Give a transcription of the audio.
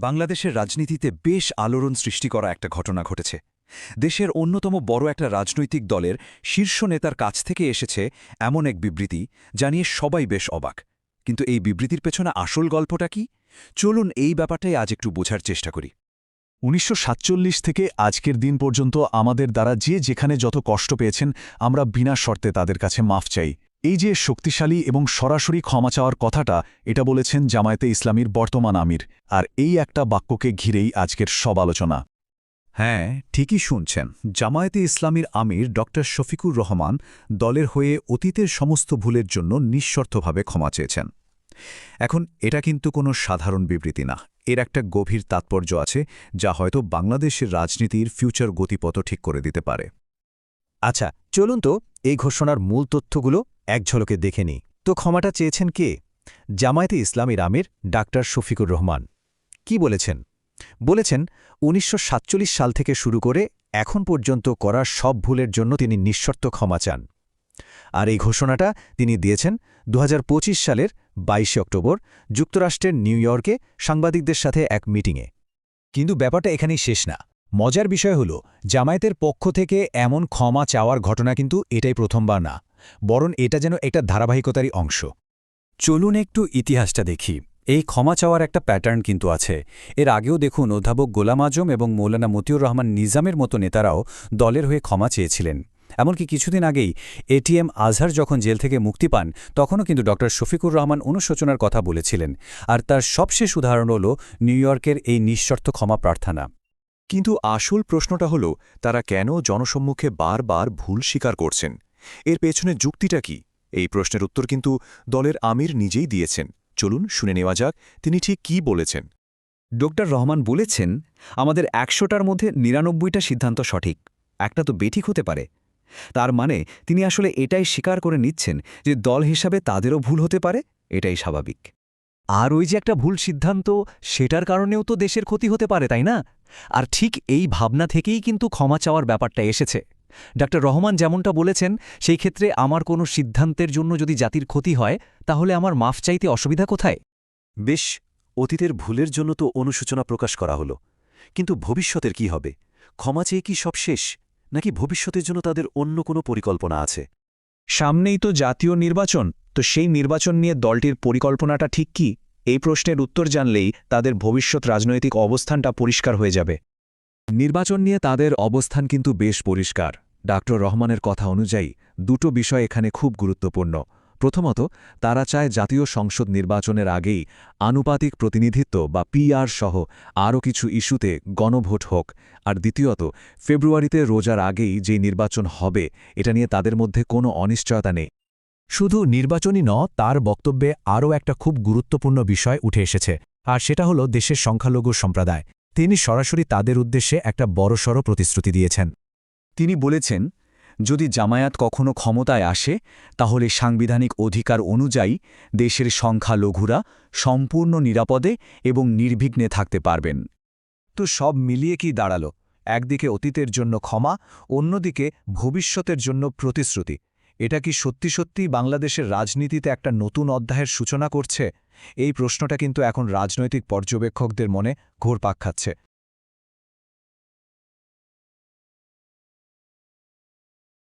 বাংলাদেশের রাজনীতিতে বেশ আলোড়ন সৃষ্টি করা একটা ঘটনা ঘটেছে। দেশের অন্যতম বড় একটা রাজনৈতিক দলের শীর্ষ নেতার কাছ থেকে এসেছে এমন এক বিবৃতি জানিয়ে সবাই বেশ অবাক। কিন্তু এই বিবৃতির পেছনে আসল গল্পটা কি? চলুন এই ব্যাপারটাই আজ একটু বোঝার চেষ্টা করি। উনিশশো সাতচল্লিশ থেকে আজকের দিন পর্যন্ত আমাদের দ্বারা যে যেখানে যত কষ্ট পেয়েছেন, আমরা বিনা শর্তে তাদের কাছে মাফ চাই। এই যে শক্তিশালী এবং সরাসরি ক্ষমা চাওয়ার কথাটা এটা বলেছেন জামায়াতে ইসলামীর বর্তমান আমির আর এই একটা বাক্যকে ঘিরেই আজকের সব আলোচনা। হ্যাঁ ঠিকই শুনছেন। জামায়াতে ইসলামীর আমির ড. শফিকুর রহমান দলের হয়ে অতীতের সমস্ত ভুলের জন্য নিঃশর্তভাবে ক্ষমা চেয়েছেন। এখন এটা কিন্তু কোনো সাধারণ বিবৃতি না। এর একটা গভীর তাৎপর্য আছে যা হয়তো বাংলাদেশের রাজনীতির ফিউচার গতিপথ ঠিক করে দিতে পারে। আচ্ছা চলুন তো এই ঘোষণার মূল তথ্যগুলো এক ঝলকে তো ক্ষমাটা চেয়েছেন কে? জামায়াতে ইসলামীর আমির ডাক্তার শফিকুর রহমান। কি বলেছেন? বলেছেন, উনিশশো সাতচল্লিশ সাল থেকে শুরু করে এখন পর্যন্ত করা সব ভুলের জন্য তিনি নিঃশর্ত ক্ষমা চান। আর এই ঘোষণাটা তিনি দিয়েছেন দু হাজার পঁচিশ সালের বাইশে অক্টোবর যুক্তরাষ্ট্রের নিউ ইয়র্কে সাংবাদিকদের সাথে এক মিটিংয়ে। কিন্তু ব্যাপারটা এখানেই শেষ না। মজার বিষয় হল, জামায়াতের পক্ষ থেকে এমন ক্ষমা চাওয়ার ঘটনা কিন্তু এটাই প্রথমবার না, বরং এটা যেন একটা ধারাবাহিকতারই অংশ। চলুন একটু ইতিহাসটা দেখি। এই ক্ষমা চাওয়ার একটা প্যাটার্ন কিন্তু আছে। এর আগেও দেখুন, অধ্যাপক গোলাম আজম এবং মৌলানা মতিউর রহমান নিজামের মতো নেতারাও দলের হয়ে ক্ষমা চেয়েছিলেন। এমনকি কিছুদিন আগেই এটিএম আজহার যখন জেল থেকে মুক্তি পান, তখনও কিন্তু ড শফিকুর রহমান অনুশোচনার কথা বলেছিলেন। আর তার সবশেষ উদাহরণ হল, নিউ ইয়র্কের এই নিঃশর্ত ক্ষমা প্রার্থনা। কিন্তু আসল প্রশ্নটা হল, তারা কেন জনসম্মুখে বারবার ভুল স্বীকার করছেন? এর পেছনে যুক্তিটা কি? এই প্রশ্নের উত্তর কিন্তু দলের আমির নিজেই দিয়েছেন। চলুন শুনে নেওয়া যাক, তিনি ঠিক কি বলেছেন। ডক্টর রহমান বলেছেন, আমাদের একশোটার মধ্যে নিরানব্বইটা সিদ্ধান্ত সঠিক, একটা তো বেঠিক হতে পারে। তার মানে তিনি আসলে এটাই স্বীকার করে নিচ্ছেন যে দল হিসাবে তাদেরও ভুল হতে পারে, এটাই স্বাভাবিক। আর ওই যে একটা ভুল সিদ্ধান্ত সেটার কারণেও তো দেশের ক্ষতি হতে পারে তাই না? আর ঠিক এই ভাবনা থেকেই কিন্তু ক্ষমা চাওয়ার ব্যাপারটা এসেছে। ডাক্তার রহমান যেমনটা বলেছেন সেই ক্ষেত্রে আমার কোনো সিদ্ধান্তের জন্য যদি জাতির ক্ষতি হয় তাহলে আমার মাফ চাইতে অসুবিধা কোথায়? বেশ অতীতের ভুলের জন্য তো অনুশোচনা প্রকাশ করা হলো। কিন্তু ভবিষ্যতের কি হবে? ক্ষমা চেয়ে কি সব শেষ? নাকি ভবিষ্যতের জন্য তাদের অন্য কোনো পরিকল্পনা আছে? সামনেই তো জাতীয় নির্বাচন তো সেই নির্বাচন নিয়ে দলটির পরিকল্পনাটা ঠিক কি? এই প্রশ্নের উত্তর জানলেই তাদের ভবিষ্যৎ রাজনৈতিক অবস্থানটা পরিষ্কার হয়ে যাবে। নির্বাচন নিয়ে তাদের অবস্থান কিন্তু বেশ পরিষ্কার। ডাক্তার রহমানের কথা অনুযায়ী দুটো বিষয় এখানে খুব গুরুত্বপূর্ণ। প্রথমত, তারা চায় জাতীয় সংসদ নির্বাচনের আগেই আনুপাতিক প্রতিনিধিত্ব বা পিআর সহ আরও কিছু ইস্যুতে গণভোট হোক। আর দ্বিতীয়ত, ফেব্রুয়ারিতে রোজার আগেই যে নির্বাচন হবে, এটা নিয়ে তাদের মধ্যে কোনো অনিশ্চয়তা নেই। শুধু নির্বাচনই ন তার বক্তব্যে আরও একটা খুব গুরুত্বপূর্ণ বিষয় উঠে এসেছে, আর সেটা হল দেশের সংখ্যালঘু সম্প্রদায়। তিনি সরাসরি তাদের উদ্দেশ্যে একটা বড়সড় প্রতিশ্রুতি দিয়েছেন। তিনি বলেছেন, যদি জামায়াত কখনো ক্ষমতায় আসে, তাহলে সাংবিধানিক অধিকার অনুযায়ী দেশের সংখ্যালঘুরা সম্পূর্ণ নিরাপদে এবং নির্বিঘ্নে থাকতে পারবেন। তো সব মিলিয়ে কি দাঁড়াল? একদিকে অতীতের জন্য ক্ষমা, অন্যদিকে ভবিষ্যতের জন্য প্রতিশ্রুতি। এটা কি সত্যি সত্যি বাংলাদেশের রাজনীতিতে একটা নতুন অধ্যায়ের সূচনা করছে? এই প্রশ্নটা কিন্তু এখন রাজনৈতিক পর্যবেক্ষকদের মনে ঘোর পাক খাচ্ছে।